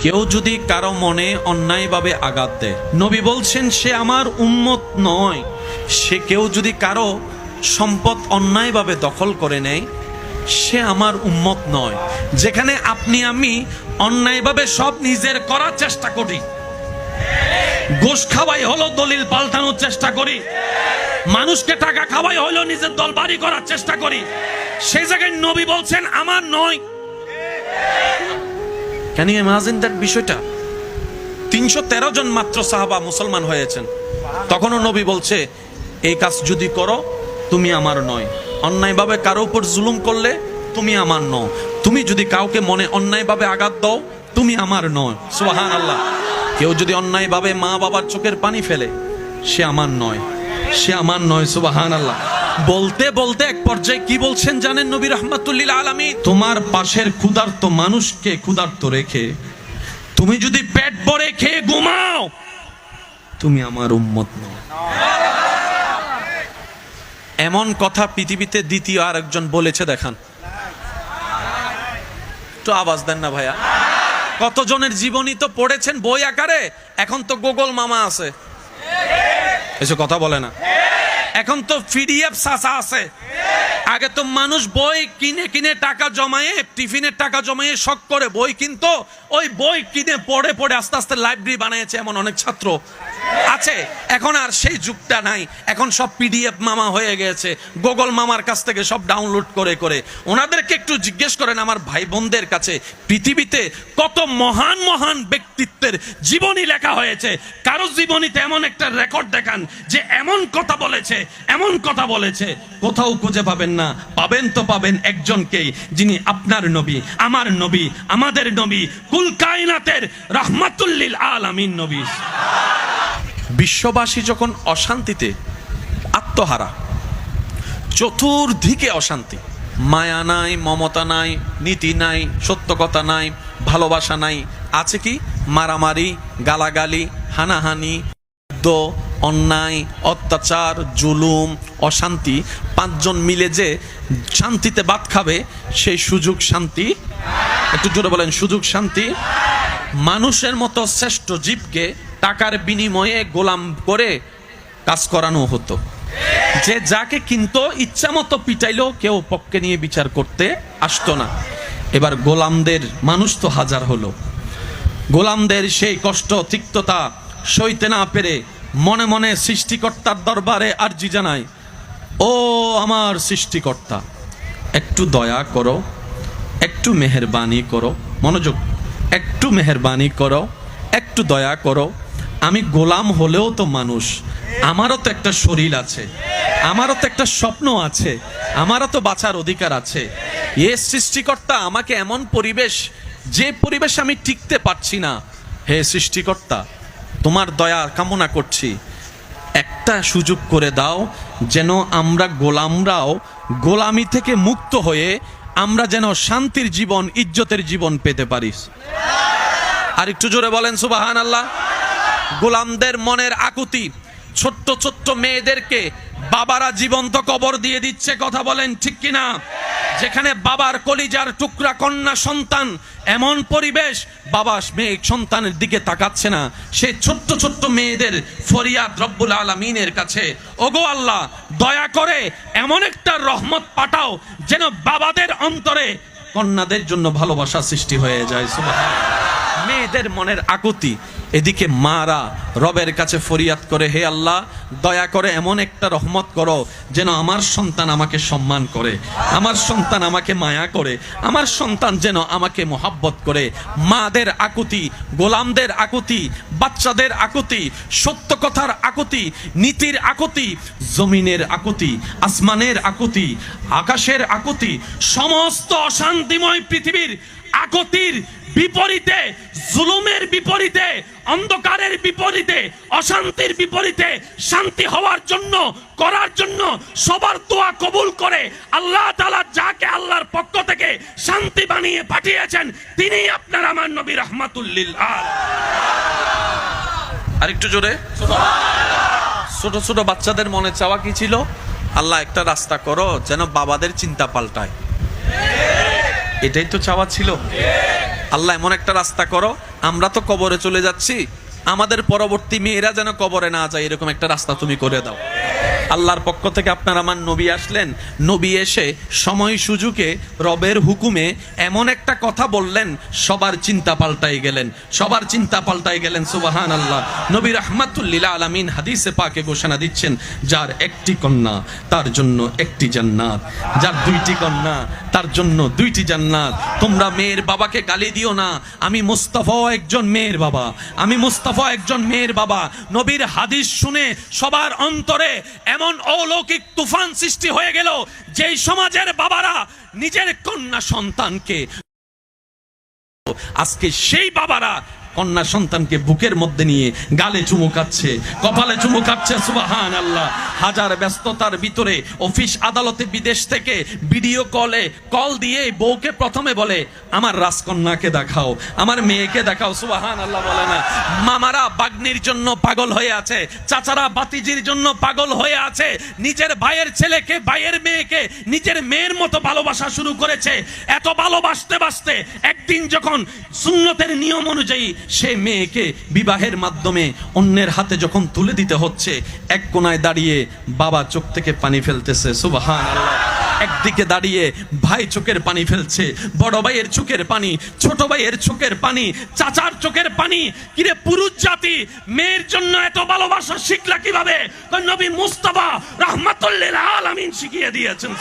কেউ যদি কারও মনে অন্যায়ভাবে আঘাত দেয়, নবী বলছেন, সে আমার উম্মত নয়। সে কেউ যদি কারও সম্পদ অন্যায়ভাবে দখল করে নেয়, সে আমার উম্মত নয়। যেখানে আপনি, আমি অন্যায়ভাবে সব নিজের করার চেষ্টা করি। ঘুষ খাওয়াই হলো দলিল পাল্টানোর চেষ্টা করি। মানুষকে টাকা খাওয়াই হলো নিজের দল বাড়ি করার চেষ্টা করি। সেই জায়গায় নবী বলছেন, আমার নয়। ক্যান ইমাজিন দ্যাট বিষয়টা? তিনশো তেরো জন মাত্র সাহাবা মুসলমান হয়েছেন। তখনও নবী বলছে, এই কাজ যদি করো, তুমি আমার নয়। অন্যায়ভাবে কারও উপর জুলুম করলে, তুমি আমার নও। তুমি যদি কাউকে মনে অন্যায়ভাবে আঘাত দাও, তুমি আমার নয়। সোহান আল্লাহ কেউ যদি অন্যায়ভাবে মা বাবার চোখের পানি ফেলে, সে আমার নয়। সে আমার নয় সুবাহান আল্লাহ বলতে বলতে এক পর্যায়ে কি বলছেন জানেন নবী রহমাতুল্লিল আলমী তোমার পাশের ক্ষুধার্ত মানুষকে ক্ষুধার্ত রেখে, তুমি যদি পেট ভরে খেয়ে ঘুমাও, তুমি আমার উম্মত নও। এমন কথা পৃথিবীতে দ্বিতীয় আরেকজন বলেছে, দেখান। একটু আওয়াজ দেন না ভাইয়া। কতজনের জীবনী তো পড়েছেন বই আকারে? এখন তো গোগল মামা আছে। এসব কথা বলে না। এখন তো পিডিএফ সাসা আছে। আগে তো মানুষ বই কিনে কিনে টাকা জমায়ে, টিফিনের টাকা জমায়ে শখ করে বই কিনতো। ওই বই কিনে পড়ে পড়ে আস্তে আস্তে লাইব্রেরি বানিয়েছে এমন অনেক ছাত্র। আছে, এখন আর সেই যুগটা নাই। এখন সব পিডিএফ মামা হয়ে গেছে। গুগল মামার কাছ থেকে সব ডাউনলোড করে করে। ওনাদেরকে একটু জিজ্ঞেস করেন আমার ভাই বোনদের কাছে, পৃথিবীতে কত মহান মহান ব্যক্তিত্বের জীবনী লেখা হয়েছে? কারও জীবনীতে এমন একটা রেকর্ড দেখান যে এমন কথা বলেছে, এমন কথা বলেছে। কোথাও খুঁজে পাবেন না। পাবেন তো পাবেন একজনকেই, যিনি আপনার নবী, আমার নবী, আমাদের নবী, কুল কায়নাতের রহমাতুল্লিল আলামিন নবী। বিশ্ববাসী যখন অশান্তিতে আত্মহারা, চতুর্দিকে অশান্তি। মায়া নাই, মমতা নাই, নীতি নাই সত্য কথা নাই, ভালোবাসা নাই। আছে কি? মারামারি, গালাগালি, হানাহানি অন্যায়, অত্যাচার, জুলুম, অশান্তি। পাঁচজন মিলে যে শান্তিতে বাদ খাবে, সেই সুযোগ শান্তি একটু জোরে বলেন, সুযোগ শান্তি মানুষের মতো শ্রেষ্ঠ জীবকে টাকার বিনিময়ে গোলাম করে কাজ করানো হতো। যে যাকে কিন্তু, ইচ্ছা মতো পিটাইলেও কেউ পক্ষে নিয়ে বিচার করতে আসতো না। এবার গোলামদের মানুষ তো হাজার হলো। গোলামদের সেই কষ্ট, তিক্ততা সইতে না পেরে মনে মনে সৃষ্টিকর্তার দরবারে আর্জি জানায়, ও আমার সৃষ্টিকর্তা, একটু দয়া করো, একটু মেহেরবানি করো, মনোযোগ, একটু মেহেরবানি করো, একটু দয়া করো আমি গোলাম হলেও তো মানুষ। আমারও তো একটা শরীর আছে। আমারও তো একটা স্বপ্ন আছে। আমারও তো বাঁচার অধিকার আছে। এ সৃষ্টিকর্তা আমাকে এমন পরিবেশ, যে পরিবেশ আমি টিকতে পারছি না। হে সৃষ্টিকর্তা, তোমার দয়া কামনা করছি। একটা সুযোগ করে দাও, যেন আমরা গোলামরাও গোলামি থেকে মুক্ত হয়ে আমরা যেন শান্তির জীবন, ইজ্জতের জীবন পেতে পারি। আর একটু জোরে বলেন সুবাহান আল্লাহ গোলামদের মনের আকুতি। ছোট্ট ছোট্ট মেয়েদেরকে বাবারা জীবন্ত কবর দিয়ে দিচ্ছে, কথা বলেন ঠিক কিনা? যেখানে বাবার কলিজার টুকরা কন্যা সন্তান, এমন পরিবেশ বাবা মেয়ে সন্তানের দিকে তাকাচ্ছে না। সে ছোট্ট ছোট্ট মেয়েদের ফরিয়াদ রব্বুল আলমিনের কাছে, ওগো আল্লাহ, দয়া করে এমন একটা রহমত পাঠাও যেন বাবাদের অন্তরে কন্যাদের জন্য ভালোবাসা সৃষ্টি হয়ে যায়। সুবহান মেয়েদের মনের আকুতি। এদিকে মারা রবের কাছে ফরিয়াদ করে, হে আল্লাহ, দয়া করে এমন একটা রহমত করো যেন আমার সন্তান আমাকে সম্মান করে, আমার সন্তান আমাকে মায়া করে, আমার সন্তান যেন আমাকে মোহাব্বত করে। মাদের আকুতি, গোলামদের আকুতি, বাচ্চাদের আকুতি, সত্য কথার আকুতি, নীতির আকুতি, জমিনের আকুতি, আসমানের আকুতি, আকাশের আকুতি, সমস্ত অশান্তিময় পৃথিবীর আকুতির বিপরীতে, জুলুমের বিপরীতে, অন্ধকারের বিপরীতে, অশান্তির বিপরীতে শান্তি হওয়ার জন্য, করার জন্য সবার দোয়া কবুল করে আল্লাহ তাআলা যাকে আল্লাহর পক্ষ থেকে শান্তি বানিয়ে পাঠিয়েছেন তিনি আপনার আমার নবী রহমাতুল্লিল আরেকটু জোরে। ছোট ছোট বাচ্চাদের মনে চাওয়া কি ছিল? আল্লাহ একটা রাস্তা করো, যেন বাবাদের চিন্তা পাল্টায়। এটাই তো চাওয়া ছিল। আল্লাহ এমন একটা রাস্তা করো, আমরা তো কবরে চলে যাচ্ছি, আমাদের পরবর্তী মেয়েরা যেন কবরে না যায়, এরকম একটা রাস্তা তুমি করে দাও। আল্লাহর পক্ষ থেকে আপনার আমার নবী আসলেন, নবী এসে সময় সুযোগে রবের হুকুমে এমন একটা কথা বললেন, সবার চিন্তা পাল্টাই গেলেন, সবার চিন্তা পাল্টাই গেলেন সুবাহান আল্লাহ নবী রহমাতুল্লিলা আলামিন হাদিসে পাকে ঘোষণা দিচ্ছেন, যার একটি কন্যা, তার জন্য একটি জান্নাত, যার দুইটি কন্যা তার জন্য দুইটি জান্নাত। তোমরা মেয়ের বাবাকে গালি দিও না। আমি মুস্তাফা একজন মেয়ের বাবা। আমি মুস্তাফা একজন মেয়ের বাবা। নবীর হাদিস শুনে সবার অন্তরে এমন অলৌকিক তুফান সৃষ্টি হয়ে গেল, যেই সমাজের বাবারা নিজের কন্যা সন্তানকে আজকে সেই বাবারা কন্যা সন্তানকে বুকের মধ্যে নিয়ে গালে চুমু খাচ্ছে, কপালে চুমু খাচ্ছে সুবাহান আল্লাহ হাজার ব্যস্ততার ভিতরে অফিস আদালতে বিদেশ থেকে ভিডিও কলে, কল দিয়ে বউকে প্রথমে বলে, আমার রাজকন্যাকে দেখাও, আমার মেয়েকে দেখাও। সুবাহান আল্লাহ বলে না। মামারা বাগ্নির জন্য পাগল হয়ে আছে, চাচারা বাতিজির জন্য পাগল হয়ে আছে। নিজের ভাইয়ের ছেলেকে, ভাইয়ের মেয়েকে নিজের মেয়ের মতো ভালোবাসা শুরু করেছে। এত ভালোবাসতে বাসতে একদিন যখন সুন্নতের নিয়ম অনুযায়ী সে মেয়েকে বিবাহের মাধ্যমে অন্যের হাতে যখন তুলে দিতে হচ্ছে, এক কোনায় দাঁড়িয়ে বাবা চোখ থেকে পানি ফেলতেছে সুবাহান একদিকে দাঁড়িয়ে ভাই চোখের পানি ফেলছে, বড় ভাইয়ের চোখের পানি, ছোট ভাইয়ের চোখের পানি, চাচার চোখের পানি। কিরে পুরুষ জাতি, মেয়ের জন্য এত ভালোবাসা শিখলা কীভাবে? নবী মুস্তাফা রহমাতুল্লিল আলামিন শিখিয়ে দিয়েছেন